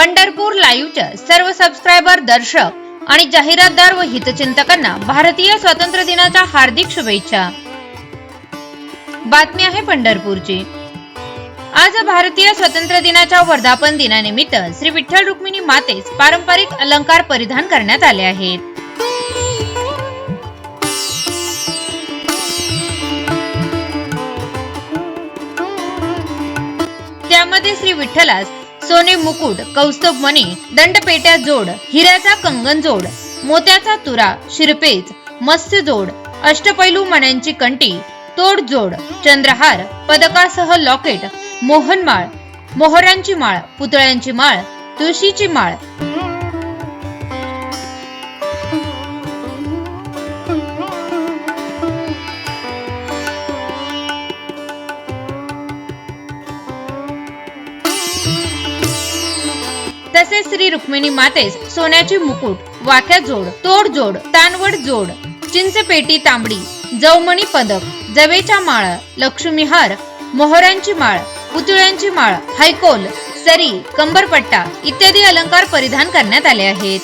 पंढरपूर लाईव्हच्या सर्व सबस्क्रायबर दर्शक आणि जाहिरातदार व हितचिंतकांना भारतीय स्वातंत्र्य दिनाच्या हार्दिक शुभेच्छा. बातमी आहे पंढरपूरची. आज भारतीय स्वातंत्र्य दिनाच्या वर्धापन दिनानिमित्त श्री विठ्ठल रुक्मिणी मातेस पारंपरिक अलंकार परिधान करण्यात आले आहेत. त्यामध्ये श्री विठ्ठलास सोने मुकुट कौस्तुभ मणी दंडपेट्या जोड हिऱ्याचा कंगन जोड मोत्याचा तुरा शिरपेच मत्स्य जोड अष्टपैलू मण्यांची कंटी तोड जोड चंद्रहार पदकासह लॉकेट मोहनमाळ मोहरांची माळ पुतळ्यांची माळ तुळशीची माळ असे श्री रुक्मिणी मातेस सोन्याची मुकुट वाक्या जोड तोड जोड तानवड जोड चिंचपेटी तांबडी जवमणी पदक जवेच्या माळ लक्ष्मीहार मोहरांची माळ पुतळ्यांची माळ हायकोल सरी कंबरपट्टा इत्यादी अलंकार परिधान करण्यात आले आहेत.